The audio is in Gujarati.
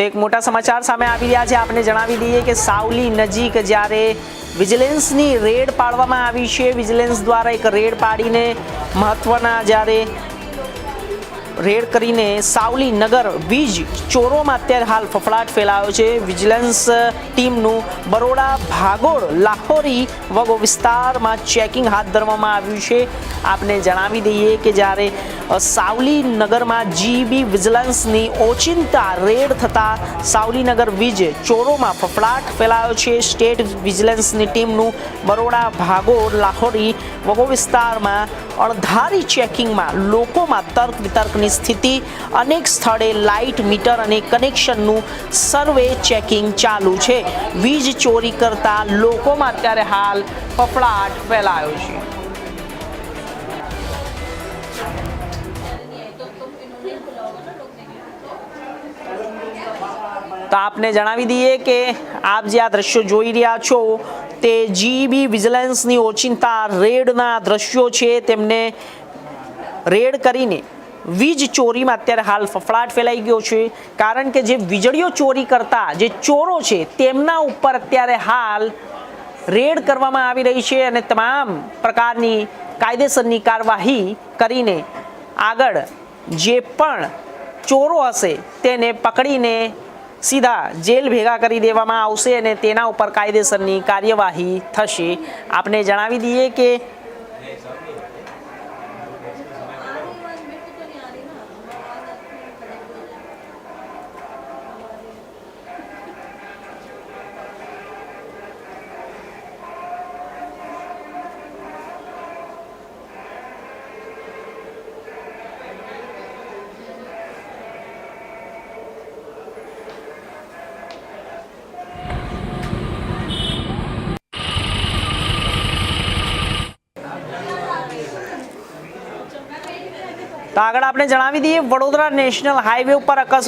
તો એક મોટા સમાચાર સામે આવી રહ્યા છે. આપણે જણાવી દઈએ કે સાવલી નજીક જ્યારે વિજિલન્સની રેડ પાડવામાં આવી છે, વિજિલન્સ દ્વારા એક રેડ પાડીને મહત્વના જ્યારે રેડ કરીને સાવલી નગર વીજ ચોરોમાં અત્યારે હાલ ફફડાટ ફેલાયો છે. વિજિલન્સ ટીમનું બરોડા ભાગોળ લાહોરી વગો વિસ્તારમાં ચેકિંગ હાથ ધરવામાં આવ્યું છે. આપને જણાવી દઈએ કે જ્યારે સાવલી નગરમાં જીબી વિજિલન્સની ઓચિંતા રેડ થતાં સાવલી નગર વીજ ચોરોમાં ફફડાટ ફેલાયો છે. સ્ટેટ વિજિલન્સની ટીમનું બરોડા ભાગોળ લાહોરી વગો વિસ્તારમાં અણધારી ચેકિંગમાં લોકોમાં તર્ક વિતર્કની સ્થિતિ, અનેક સ્થળે લાઇટ મીટર અને કનેક્શનનું સર્વે ચેકિંગ ચાલુ છે. વીજ ચોરી કરતા લોકોમાં અત્યારે હાલ ફફડાટ ફેલાયો છે. તો આપને જણાવી દઈએ કે આપ જે આ દ્રશ્યો જોઈ રહ્યા છો, તે જીબી વિજિલન્સની ઓચિંતા રેડના દ્રશ્યો છે. તેમને રેડ કરીને વીજ ચોરીમાં અત્યારે હાલ ફફડાટ ફેલાઈ ગયો છે. કારણ કે જે વીજળીઓ ચોરી કરતા જે ચોરો છે, તેમના ઉપર અત્યારે હાલ રેડ કરવામાં આવી રહી છે અને તમામ પ્રકારની કાયદેસરની કાર્યવાહી કરીને આગળ જે પણ ચોરો હશે, તેને પકડીને સીધા જેલ ભેગા કરી દેવામાં આવશે અને તેના ઉપર કાયદેસરની કાર્યવાહી થશે. આપને જણાવી દઈએ કે તો આગળ આપણે જણાવી દઈએ વડોદરા નેશનલ હાઈવે ઉપર અકસ્માત